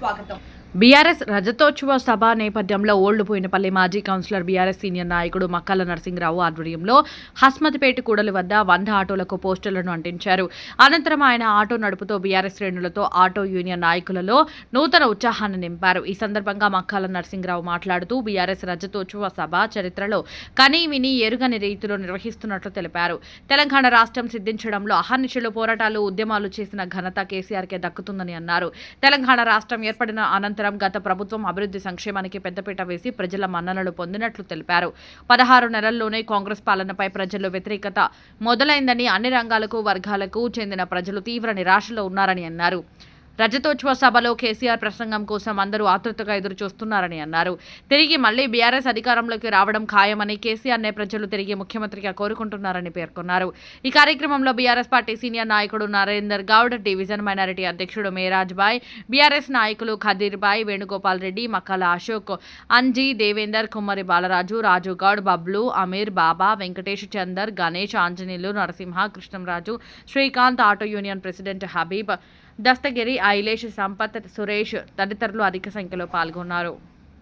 స్వాగతం. బీఆర్ఎస్ రజతోత్సవ సభ నేపథ్యంలో ఓల్డ్పోయినపల్లి మాజీ కౌన్సిలర్ బీఆర్ఎస్ సీనియర్ నాయకుడు మక్కాల నరసింహరావు ఆధ్వర్యంలో హస్మతిపేట కూడలి వద్ద వంద ఆటోలకు పోస్టర్లను అంటించారు. అనంతరం ఆయన ఆటో నడుపుతో బీఆర్ఎస్ శ్రేణులతో ఆటో యూనియన్ నాయకులలో నూతన ఉత్సాహాన్ని నింపారు. ఈ సందర్భంగా మక్కాల నరసింహరావు మాట్లాడుతూ బీఆర్ఎస్ రజతోత్సవ సభ చరిత్రలో కనీ విని ఎరుగని రీతిలో నిర్వహిస్తున్నట్లు తెలిపారు. తెలంగాణ రాష్ట్రం సిద్ధించడంలో అహర్నిశలు పోరాటాలు ఉద్యమాలు చేసిన ఘనత కేసీఆర్కే దక్కుతుందని అన్నారు. తెలంగాణ రాష్ట్రం ఏర్పడిన అనంతరం గత ప్రభుత్వం అభివృద్ధి సంక్షేమానికి పెద్దపీట వేసి ప్రజల మన్ననలు పొందినట్లు తెలిపారు. పదహారు నెలల్లోనే కాంగ్రెస్ పాలనపై ప్రజల్లో వ్యతిరేకత మొదలైందని అన్ని రంగాలకు వర్గాలకు చెందిన ప్రజలు తీవ్ర నిరాశలో ఉన్నారని అన్నారు. రజతోత్సవ సభలో కేసీఆర్ ప్రసంగం కోసం అందరూ ఆతృతగా ఎదురు చూస్తున్నారని అన్నారు. తిరిగి మళ్ళీ బీఆర్ఎస్ అధికారంలోకి రావడం ఖాయమని కేసీఆర్నే ప్రజలు తిరిగి ముఖ్యమంత్రిగా కోరుకుంటున్నారని పేర్కొన్నారు. ఈ కార్యక్రమంలో బీఆర్ఎస్ పార్టీ సీనియర్ నాయకుడు నరేందర్ గౌడ్ డివిజన్ మైనారిటీ అధ్యక్షుడు మేరాజ్ బాయ్ బీఆర్ఎస్ నాయకులు Khadeer Bhai Venugopal Reddy Makkala Ashok Anji Devender Kummari Balaraju Raju Goud Bablu Ameer Baba Venkatesh Chander Ganesh Anjaneyulu Narasimha Krishnamraju Srikanth auto union president Habib Dastagiri Ailesh Sampath Suresh తదితరులు అధిక సంఖ్యలో పాల్గొన్నారు.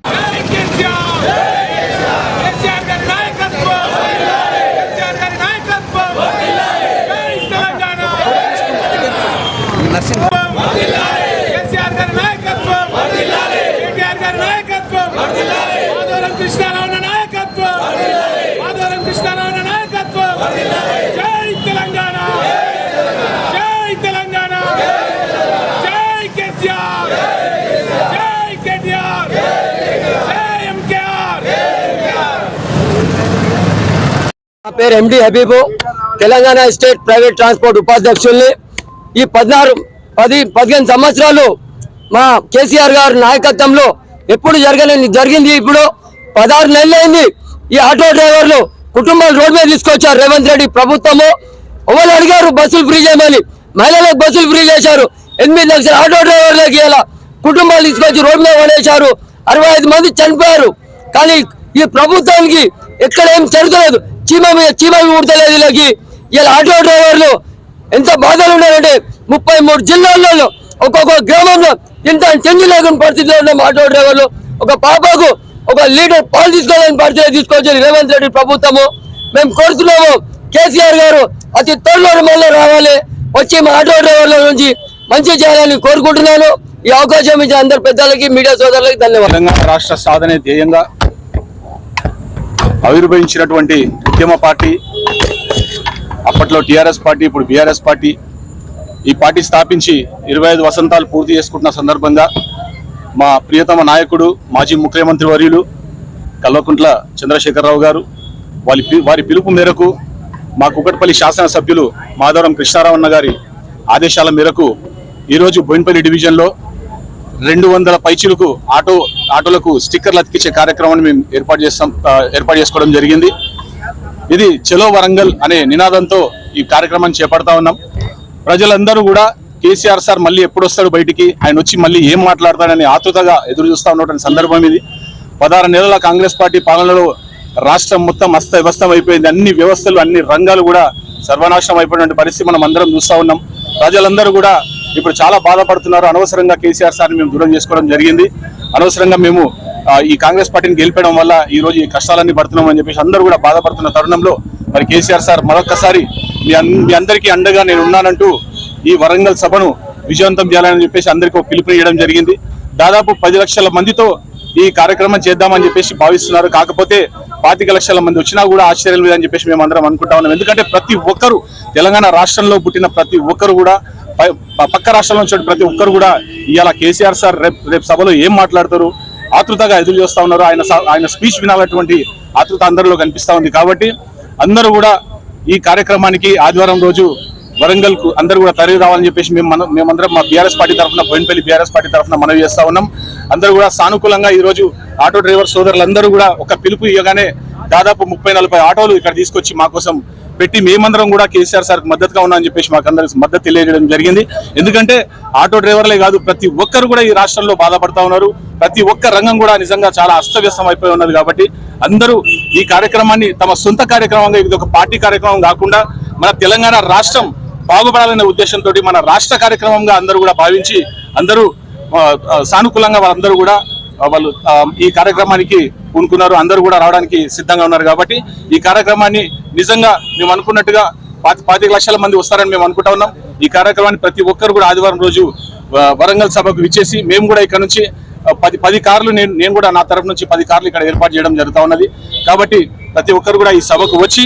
నరసింహ కేసీఆర్ కేసీఆర్ గారి నాయకత్వం కేసీఆర్ గారి నాయకత్వం జై తెలంగాణ కేసీఆర్ గారి నాయకత్వం కేటీఆర్ గారి నాయకత్వం మాధవరం కృష్ణారావు నాయకత్వం మాధవరం కృష్ణారావు నాయకత్వం జై తెలంగాణ జై తెలంగాణ జై కేసీఆర్ జై కేటీఆర్ జై ఎంకేఆర్ నా పేరు MD Habib Telangana state private transport ఉపాధ్యక్షుల్ని. ఈ పద్నారు పది పదిహేను సంవత్సరాలు మా కేసీఆర్ గారి నాయకత్వంలో ఎప్పుడు జరగలేని జరిగింది ఇప్పుడు పదహారు నెలలైంది. ఈ ఆటో డ్రైవర్లు కుటుంబాలు రోడ్ మీద తీసుకొచ్చారు. రేవంత్ రెడ్డి ప్రభుత్వము. ఎవరు అడిగారు బస్సులు ఫ్రీ చేయమని? మహిళలకు బస్సులు ఫ్రీ చేశారు. ఎనిమిది లక్షల ఆటో డ్రైవర్లకి ఇలా కుటుంబాలు తీసుకొచ్చి రోడ్ మీద పడేశారు. అరవై ఐదు మంది చనిపోయారు. కానీ ఈ ప్రభుత్వానికి ఎక్కడ ఏం జరుగుతలేదు. చీమ మీద చీమ ఊడతలేదు వీళ్ళకి. ఇలా ఆటో డ్రైవర్లు ఎంత బాధలు ఉన్నారంటే ముప్పై మూడు జిల్లాల్లో ఒక్కొక్క గ్రామంలో ఇంత చెంది లేకుండా పరిస్థితిలో ఉన్నాం ఆటో డ్రైవర్లు ఒక పాపకు ఒక లీటర్ పాలు తీసుకోవాలని పరిస్థితి తీసుకొచ్చి రేవంత్ రెడ్డి ప్రభుత్వము. మేము కోరుతున్నాము కేసీఆర్ గారు అతి త్వరలో మళ్ళీ రావాలి. వచ్చి మా ఆటో డ్రైవర్ల నుంచి మంచి చేయాలని కోరుకుంటున్నాను. ఈ అవకాశం ఇచ్చిన అందరు పెద్దలకి మీడియా సోదరులకి ధన్యవాదాలు. తెలంగాణ రాష్ట్ర సాధన ధ్యేయంగా ఆవిర్భవించినటువంటి ఉద్యమ పార్టీ అప్పట్లో టిఆర్ఎస్ పార్టీ ఇప్పుడు బీఆర్ఎస్ పార్టీ. ఈ పార్టీ స్థాపించి ఇరవై ఐదు వసంతాలు పూర్తి చేసుకుంటున్న సందర్భంగా మా ప్రియతమ నాయకుడు మాజీ ముఖ్యమంత్రి వర్యులు కల్వకుంట్ల చంద్రశేఖరరావు గారు వారి పి- వారి పిలుపు మేరకు మా కుక్కటపల్లి శాసనసభ్యులు మాధవరం కృష్ణారావన్న గారి ఆదేశాల మేరకు ఈరోజు బోయినపల్లి డివిజన్లో రెండు వందల పైచులకు ఆటో ఆటోలకు స్టిక్కర్లు అతికించే కార్యక్రమాన్ని మేము ఏర్పాటు చేస్తాం ఏర్పాటు చేసుకోవడం జరిగింది. ఇది చలో వరంగల్ అనే నినాదంతో ఈ కార్యక్రమాన్ని చేపడతా ఉన్నాం. ప్రజలందరూ కూడా కేసీఆర్ సార్ మళ్ళీ ఎప్పుడు వస్తాడు బయటికి ఆయన వచ్చి మళ్ళీ ఏం మాట్లాడతాడని ఆతృతగా ఎదురు చూస్తూ ఉన్నటువంటి సందర్భం ఇది. పదహారు నెలల కాంగ్రెస్ పార్టీ పాలనలో రాష్ట్రం మొత్తం అస్తవ్యస్తం అయిపోయింది. అన్ని వ్యవస్థలు అన్ని రంగాలు కూడా సర్వనాశనం అయిపోయినటువంటి పరిస్థితి మనం అందరం చూస్తూ ఉన్నాం. ప్రజలందరూ కూడా ఇప్పుడు చాలా బాధపడుతున్నారు. అనవసరంగా కేసీఆర్ సార్ని మేము దూరం చేసుకోవడం జరిగింది. అనవసరంగా మేము ఈ కాంగ్రెస్ పార్టీని గెలిపడం వల్ల ఈ రోజు ఈ కష్టాలన్నీ పడుతున్నాం అని చెప్పేసి అందరూ కూడా బాధపడుతున్న తరుణంలో మరి కేసీఆర్ సార్ మరొకసారి మీ మీ అందరికీ అండగా నేను ఉన్నానంటూ ఈ వరంగల్ సభను విజయవంతం చేయాలని చెప్పేసి అందరికీ ఒక పిలుపునియడం జరిగింది. దాదాపు పది లక్షల మందితో ఈ కార్యక్రమం చేద్దామని చెప్పేసి భావిస్తున్నారు. కాకపోతే పాతిక లక్షల మంది వచ్చినా కూడా ఆశ్చర్యం లేదని చెప్పేసి మేము అందరం అనుకుంటా ఉన్నాం. ఎందుకంటే ప్రతి ఒక్కరు తెలంగాణ రాష్ట్రంలో పుట్టిన ప్రతి ఒక్కరు కూడా పక్క రాష్ట్రంలో నుంచి ప్రతి ఒక్కరు కూడా ఇవాళ కేసీఆర్ సార్ రేపు రేపు సభలో ఏం మాట్లాడతారు? ఆతృతగా ఎదురు చూస్తా ఉన్నారు. ఆయన స- ఆయన స్పీచ్ వినాలటువంటి ఆతృత అందరిలో కనిపిస్తూ ఉంది. కాబట్టి అందరూ కూడా ఈ కార్యక్రమానికి ఆదివారం రోజు వరంగల్కు అందరూ కూడా తరలి రావాలని చెప్పేసి మేము మన- మేమందరం మా బీఆర్ఎస్ పార్టీ తరఫున బోయినపల్లి బీఆర్ఎస్ పార్టీ తరఫున మనవి చేస్తా ఉన్నాం. అందరూ కూడా సానుకూలంగా ఈ రోజు ఆటో డ్రైవర్ సోదరులందరూ కూడా ఒక పిలుపు ఇవ్వగానే దాదాపు ముప్పై నలభై ఆటోలు ఇక్కడ తీసుకొచ్చి మా కోసం పెట్టి మేమందరం కూడా కేసీఆర్ సార్ మద్దతుగా ఉన్నామని చెప్పేసి మాకు అందరికి మద్దతు తెలియజేయడం జరిగింది. ఎందుకంటే ఆటో డ్రైవర్లే కాదు ప్రతి ఒక్కరు కూడా ఈ రాష్ట్రంలో బాధపడతా ఉన్నారు. ప్రతి ఒక్క రంగం కూడా నిజంగా చాలా అస్తవ్యస్తం అయిపోయి ఉన్నది కాబట్టి అందరూ ఈ కార్యక్రమాన్ని తమ సొంత కార్యక్రమంగా ఇది ఒక పార్టీ కార్యక్రమం కాకుండా మన తెలంగాణ రాష్ట్రం బాగుపడాలనే ఉద్దేశంతో మన రాష్ట్ర కార్యక్రమంగా అందరూ కూడా భావించి అందరూ సానుకూలంగా వాళ్ళందరూ కూడా వాళ్ళు ఈ కార్యక్రమానికి పూనుకున్నారు. అందరూ కూడా రావడానికి సిద్ధంగా ఉన్నారు కాబట్టి ఈ కార్యక్రమాన్ని నిజంగా మేము అనుకున్నట్టుగా పాతి పాతిక లక్షల మంది వస్తారని మేము అనుకుంటా ఉన్నాం. ఈ కార్యక్రమాన్ని ప్రతి ఒక్కరు కూడా ఆదివారం రోజు వరంగల్ సభకు విచ్చేసి మేము కూడా ఇక్కడ నుంచి పది పది కార్లు నేను నేను కూడా నా తరఫు నుంచి పది కార్లు ఇక్కడ ఏర్పాటు చేయడం జరుగుతూ ఉన్నది. కాబట్టి ప్రతి ఒక్కరు కూడా ఈ సభకు వచ్చి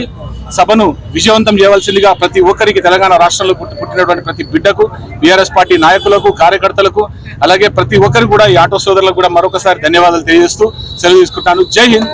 సభను విజయవంతం చేయవలసిందిగా ప్రతి ఒక్కరికి తెలంగాణ రాష్ట్రంలో పుట్టి పుట్టినటువంటి ప్రతి బిడ్డకు బీఆర్ఎస్ పార్టీ నాయకులకు కార్యకర్తలకు అలాగే ప్రతి ఒక్కరికి కూడా ఈ ఆటో సోదరులకు కూడా మరొకసారి ధన్యవాదాలు తెలియజేస్తూ సెలవు తీసుకుంటాను. జై హింద్!